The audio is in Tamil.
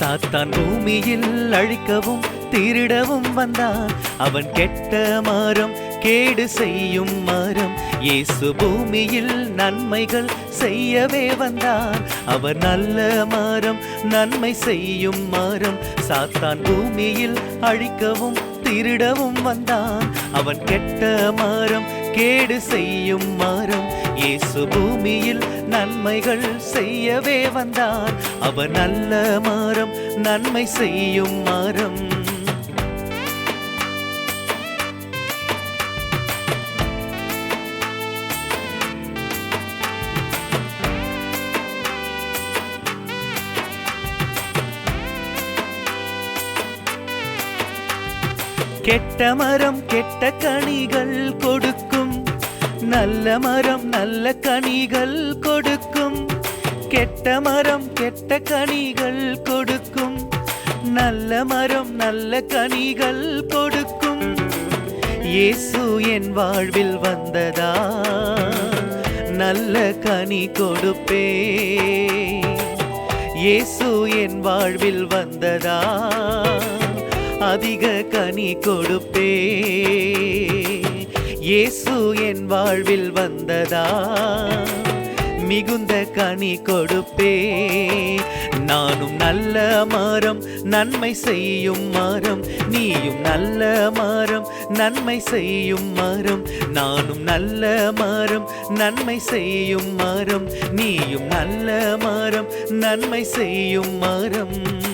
சாத்தான் பூமியில் அழிக்கவும் திருடவும் வந்தான். அவன் கெட்ட மாறம் கேடு செய்யும் மரம் இயேசு பூமியில் நன்மைகள் செய்யவே வந்தார் அவர் நல்ல மரம் நன்மை செய்யும் மரம் சாத்தான் பூமியில் அழிக்கவும் திருடவும் வந்தான். அவன் கெட்ட மரம் கேடு செய்யும் மரம் இயேசு பூமியில் நன்மைகள் செய்யவே வந்தார். அவர் நல்ல மரம் நன்மை செய்யும் மரம் கெட்ட மரம் கெட்ட கனிகள் கொடுக்கும். நல்ல மரம் நல்ல கனிகள் கொடுக்கும். கெட்ட மரம் கெட்ட கனிகள் கொடுக்கும். நல்ல மரம் நல்ல கனிகள் கொடுக்கும். இயேசு என் வாழ்வில் வந்ததா? நல்ல கனி கொடுப்பே. இயேசு என் வாழ்வில் வந்ததா? அதிக கனி கொடுப்பே. இயேசு என் வாழ்வில் வந்ததா? மிகுந்த கனி கொடுப்பே. நானும் நல்ல மரம் நன்மை செய்யும் மரம் நீயும் நல்ல மரம் நன்மை செய்யும் மரம் நானும் நல்ல மரம் நன்மை செய்யும் மரம் நீயும் நல்ல மரம் நன்மை செய்யும் மரம்